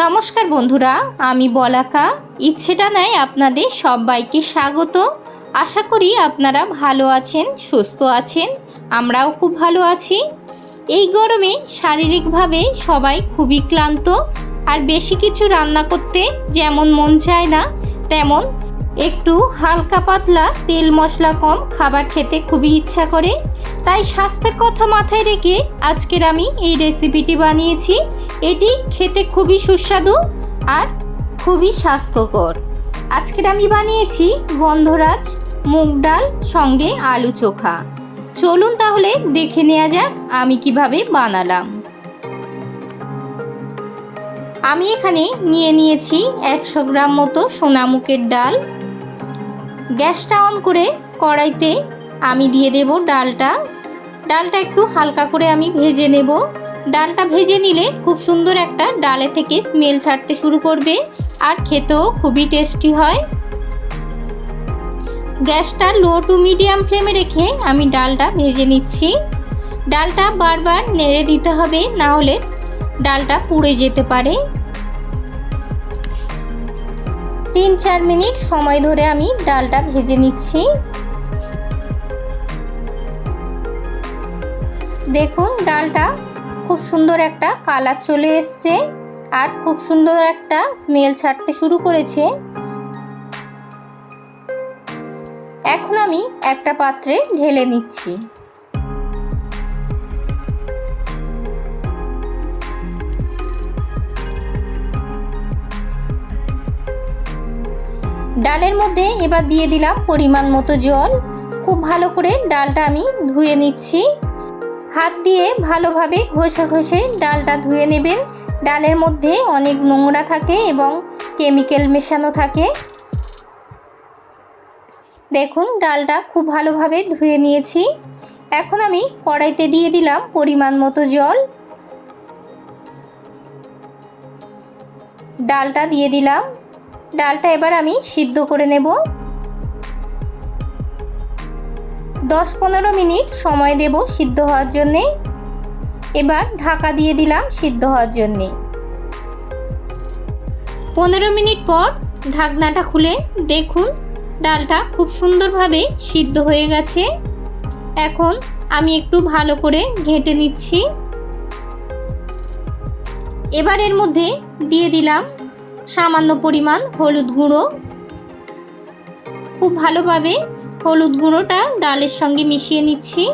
নমস্কার বন্ধুরা, আমি বলাকা। ইচ্ছেটা নেয় আপনাদের সবাইকে স্বাগত। আশা করি আপনারা ভালো আছেন, সুস্থ আছেন, আমরাও খুব ভালো আছি। এই গরমে শারীরিকভাবে সবাই খুবই ক্লান্ত, আর বেশি কিছু রান্না করতে যেমন মন চায় না, তেমন একটু হালকা পাতলা তেল মশলা কম, খাবার খেতে খুবই ইচ্ছা করে। তাই স্বাস্থ্যের কথা মাথায় রেখে আজকের আমি এই রেসিপিটি বানিয়েছি। এটি খেতে খুবই সুস্বাদু আর খুবই স্বাস্থ্যকর। আজকের আমি বানিয়েছি গন্ধরাজ মুগ ডাল সঙ্গে আলু চোখা। চলুন তাহলে দেখে নেওয়া যাক আমি কীভাবে বানালাম। আমি এখানে নিয়ে নিয়েছি একশো গ্রাম মতো সোনামুখের ডাল। গ্যাসটা অন করে কড়াইতে আমি দিয়ে দেব ডালটা। ডালটা একটু হালকা করে আমি ভেজে নেব। ডালটা ভেজে নিলে খুব সুন্দর একটা ডালে থেকে স্মেল ছাড়তে শুরু করবে আর খেতেও খুবই টেস্টি হয়। গ্যাসটা লো টু মিডিয়াম ফ্লেমে রেখে আমি ডালটা ভেজে নিচ্ছি। ডালটা বারবার নেড়ে দিতে হবে, না হলে ডালটা পুড়ে যেতে পারে। তিন চার মিনিট সময় ধরে আমি ডালটা ভেজে নিচ্ছি। দেখুন, ডালটা খুব সুন্দর একটা কালার চলে এসছে আর খুব সুন্দর একটা স্মেল ছাড়তে শুরু করেছে। এখন আমি একটা পাত্রে ঢেলে নিচ্ছি। ডালের মধ্যে এবার দিয়ে দিলাম পরিমাণ মতো জল। খুব ভালো করে ডালটা আমি ধুয়ে নিচ্ছি। হাত দিয়ে ভালোভাবে ঘষে ঘষে ডালটা ধুয়ে নেবেন। ডালের মধ্যে অনেক নোংরা থাকে এবং কেমিক্যাল মেশানো থাকে। দেখুন, ডালটা খুব ভালোভাবে ধুয়ে নিয়েছি। এখন আমি কড়াইতে দিয়ে দিলাম পরিমাণ মতো জল। ডালটা দিয়ে দিলাম। ডালটা এবার আমি সিদ্ধ করে নেব। দশ পনেরো মিনিট সময় দেব সিদ্ধ হওয়ার জন্যে। এবার ঢাকা দিয়ে দিলাম সিদ্ধ হওয়ার জন্যে। পনেরো মিনিট পর ঢাকনাটা খুলে দেখুন, ডালটা খুব সুন্দরভাবে সিদ্ধ হয়ে গেছে। এখন আমি একটু ভালো করে ঘেঁটে নিচ্ছি। এবার এর মধ্যে দিয়ে দিলাম সামান্য পরিমাণ হলুদ গুঁড়ো। খুব ভালোভাবে হলুদ গুঁড়োটা ডালের সঙ্গে মিশিয়ে নিচ্ছি।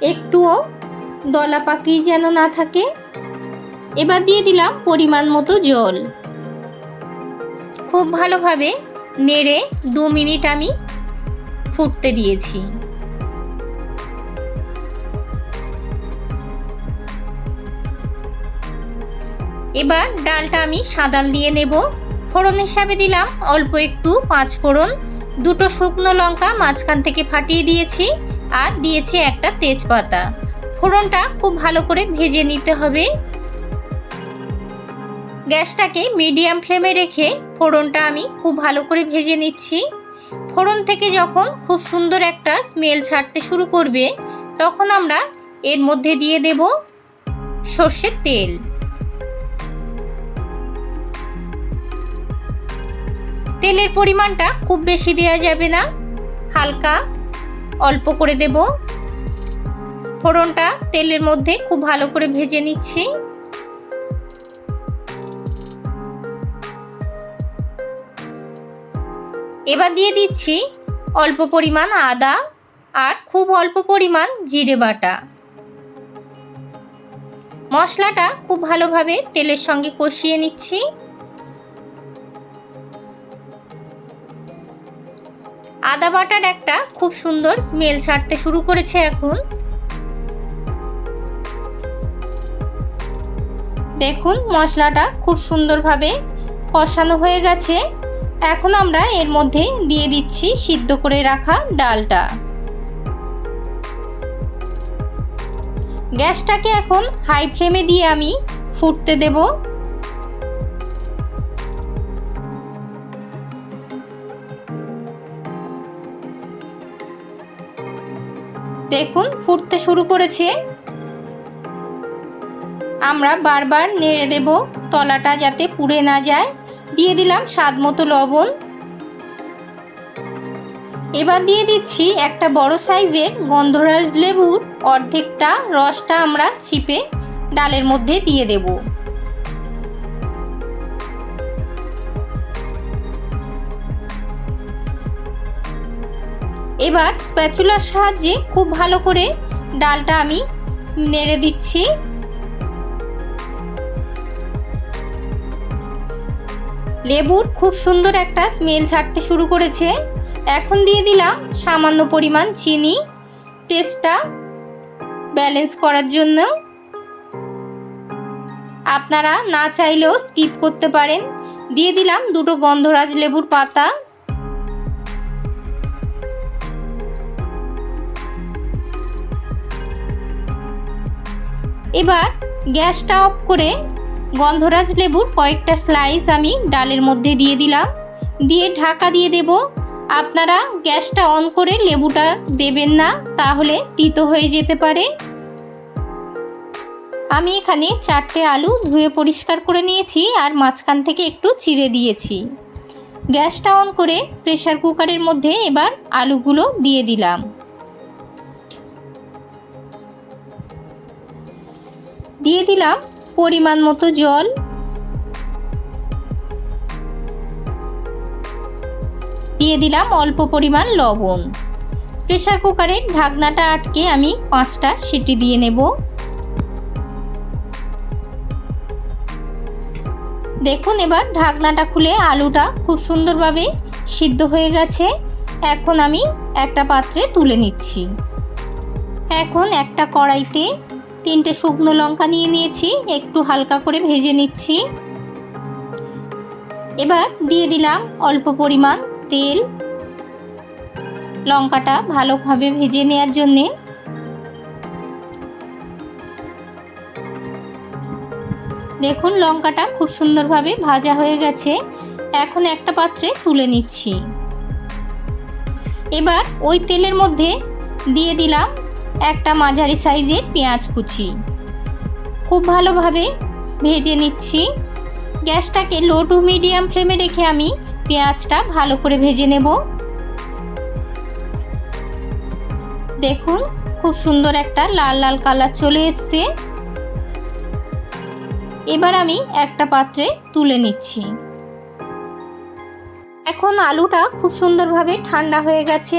একটুও দলা পাকি যেন না থাকে। এবার দিয়ে দিলাম পরিমাণ মতো জল। খুব ভালোভাবে নেড়ে দু মিনিট আমি ফুটতে দিয়েছি। এবার ডালটা আমি সাদাল দিয়ে নেব। ফোড়ন হিসাবে দিলাম অল্প একটু পাঁচ ফোড়ন। দুটো শুকনো লঙ্কা মাঝখান থেকে ফাটিয়ে দিয়েছি আর দিয়েছি একটা তেজপাতা। ফোড়নটা খুব ভালো করে ভেজে নিতে হবে। গ্যাসটাকে মিডিয়াম ফ্লেমে রেখে ফোড়নটা আমি খুব ভালো করে ভেজে নিচ্ছি। ফোড়ন থেকে যখন খুব সুন্দর একটা স্মেল ছাড়তে শুরু করবে, তখন আমরা এর মধ্যে দিয়ে দেব সর্ষের তেল। তেলের পরিমাণটা খুব বেশি দেওয়া যাবে না। হালকা অল্প করে দেব। ফোড়নটা তেলের মধ্যে খুব ভালো করে ভেজে নিচ্ছি। এবার দিয়ে দিচ্ছি অল্প পরিমাণ আদা আর খুব অল্প পরিমাণ জিরে বাটা। মশলাটা খুব ভালোভাবে তেলের সঙ্গে কষিয়ে নিচ্ছি। আদা বাটার একটা খুব সুন্দর স্মেল ছাড়তে শুরু করেছে এখন। দেখুন, মশলাটা খুব সুন্দরভাবে কষানো হয়ে গেছে। এখন আমরা এর মধ্যে দিয়ে দিচ্ছি সিদ্ধ করে রাখা ডালটা। গ্যাসটাকে এখন হাই ফ্লেমে দিয়ে আমি ফুটতে দেবো। দেখুন, ফুটতে শুরু করেছে। আমরা বারবার নেড়ে দেব তলাটা যাতে পুড়ে না যায়। দিয়ে দিলাম স্বাদ মতো লবণ। এবার দিয়ে দিচ্ছি একটা বড় সাইজের গন্ধরাজ লেবুর অর্ধেকটা রসটা আমরা ছিপে ডালের মধ্যে দিয়ে দেব। এবার স্প্যাচুলার সাহায্যে খুব ভালো করে ডালটা আমি নেড়ে দিচ্ছি। লেবুর খুব সুন্দর একটা স্মেল ছাড়তে শুরু করেছে। এখন দিয়ে দিলাম সামান্য পরিমাণ চিনি। টেস্টটা ব্যালেন্স করার জন্য। আপনারা না চাইলেও স্কিপ করতে পারেন। দিয়ে দিলাম দুটো গন্ধরাজ লেবুর পাতা। এবার গ্যাসটা অফ করে গন্ধরাজ লেবুর কয়েকটা স্লাইস আমি ডালের মধ্যে দিয়ে দিলাম। দিয়ে ঢাকা দিয়ে দেব। আপনারা গ্যাসটা অন করে লেবুটা দেবেন না, তাহলে তিতো হয়ে যেতে পারে। আমি এখানে চারটে আলু ধুয়ে পরিষ্কার করে নিয়েছি আর মাঝখান থেকে একটু চিড়ে দিয়েছি। গ্যাসটা অন করে প্রেশার কুকারের মধ্যে এবার আলুগুলো দিয়ে দিলাম। দিয়ে দিলাম পরিমাণ মতো জল। দিয়ে দিলাম অল্প পরিমাণ লবণ। প্রেশার কুকারের ঢাকনাটা আটকে আমি পাঁচটা সিটি দিয়ে নেব। দেখুন এবার ঢাকনাটা খুলে আলুটা খুব সুন্দরভাবে সিদ্ধ হয়ে গেছে। এখন আমি একটা পাত্রে তুলে নিচ্ছি। এখন একটা কড়াইতে তিনটে শুকনো লঙ্কা নিয়ে নিয়েছি, একটু হালকা করে ভেজে নিচ্ছি। এবার দিয়ে দিলাম অল্প পরিমাণ তেল। লঙ্কাটা ভালোভাবে ভেজে নেওয়ার জন্যে। দেখুন, লঙ্কাটা খুব সুন্দরভাবে ভাজা হয়ে গেছে। এখন একটা পাত্রে তুলে নিচ্ছি। এবার ওই তেলের মধ্যে দিয়ে দিলাম একটা মাঝারি সাইজের পেঁয়াজ কুচি। খুব ভালোভাবে ভেজে নিচ্ছি। গ্যাসটাকে লো টু মিডিয়াম ফ্লেমে রেখে আমি পেঁয়াজটা ভালো করে ভেজে নেব। দেখুন, খুব সুন্দর একটা লাল লাল কালার চলে এসছে। এবার আমি একটা পাত্রে তুলে নিচ্ছি। এখন আলুটা খুব সুন্দরভাবে ঠান্ডা হয়ে গেছে।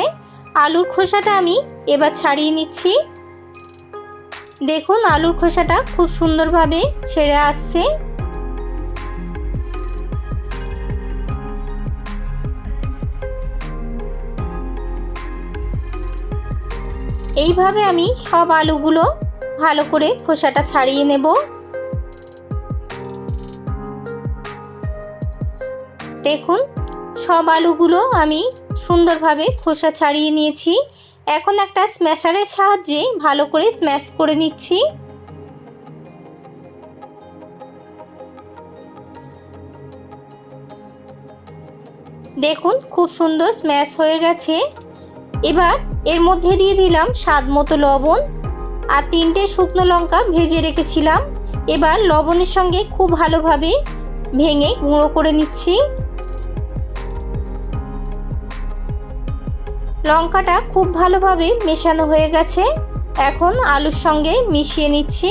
আলুর খোসাটা আমি এবার ছাড়িয়ে নিচ্ছি। দেখুন, আলুর খোসাটা খুব সুন্দরভাবে ছেড়ে আসছে। এইভাবে আমি সব আলুগুলো ভালো করে খোসাটা ছাড়িয়ে নেব। দেখুন, সব আলুগুলো আমি সুন্দরভাবে খোসা ছাড়িয়ে নিয়েছি। এখন একটা স্ম্যাশারের সাহায্যে ভালো করে স্ম্যাশ করে নিচ্ছি। দেখুন, খুব সুন্দর স্ম্যাশ হয়ে গেছে। এবার এর মধ্যে দিয়ে দিলাম স্বাদ মতো লবণ আর তিনটে শুকনো লঙ্কা ভেজে রেখেছিলাম। এবার লবণের সঙ্গে খুব ভালোভাবে ভেঙে গুঁড়ো করে নিচ্ছি। লঙ্কাটা খুব ভালোভাবে মেশানো হয়ে গেছে। এখন আলুর সঙ্গে মিশিয়ে নিচ্ছি।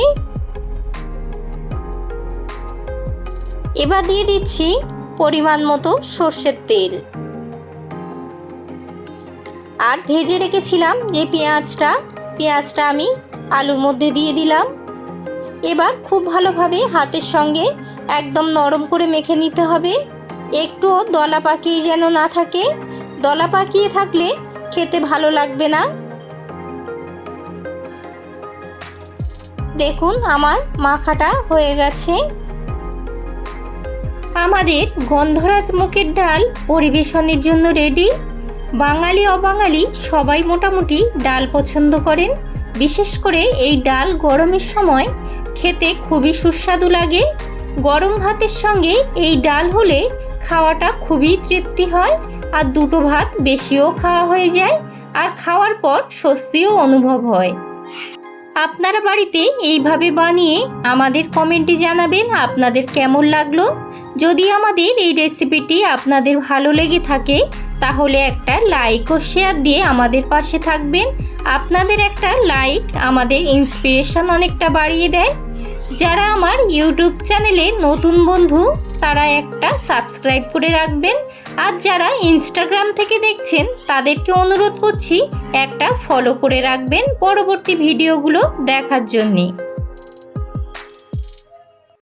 এবার দিয়ে দিচ্ছি পরিমাণ মতো সর্ষের তেল। আর ভেজে রেখেছিলাম যে পেঁয়াজটা পেঁয়াজটা আমি আলুর মধ্যে দিয়ে দিলাম। এবার খুব ভালোভাবে হাতের সঙ্গে একদম নরম করে মেখে নিতে হবে। একটুও দলা পাকিয়ে যেন না থাকে। দলা পাকিয়ে থাকলে খেতে ভালো লাগবে না? দেখুন, আমার মাখাটা হয়ে গেছে। আমাদের গন্ধরাজ মুখের ডাল পরিবেশনের জন্য রেডি বাঙালি, অবাঙালি সবাই মোটামুটি ডাল পছন্দ করেন। বিশেষ করে এই ডাল গরমের সময় খেতে খুবই সুস্বাদু লাগে। গরম ভাতের সঙ্গে এই ডাল হলে খাওয়াটা খুবই তৃপ্তি হয় আর দুটো ভাত বেশিও খাওয়া হয়ে যায় আর খাওয়ার পর স্বস্তিও অনুভব হয়। আপনারা বাড়িতে এইভাবে বানিয়ে আমাদের কমেন্টে জানাবেন আপনাদের কেমন লাগল। যদি আমাদের এই রেসিপিটি আপনাদের ভালো লেগে থাকে, তাহলে একটা লাইক ও শেয়ার দিয়ে আমাদের পাশে থাকবেন। আপনাদের একটা লাইক আমাদের ইন্সপিরেশন অনেকটা বাড়িয়ে দেয়। যারা আমার ইউটিউব চ্যানেলে নতুন বন্ধু, তারা একটা সাবস্ক্রাইব করে রাখবেন। আর যারা ইনস্টাগ্রাম থেকে দেখছেন, তাদেরকে অনুরোধ করছি একটা ফলো করে রাখবেন পরবর্তী ভিডিওগুলো দেখার জন্যে।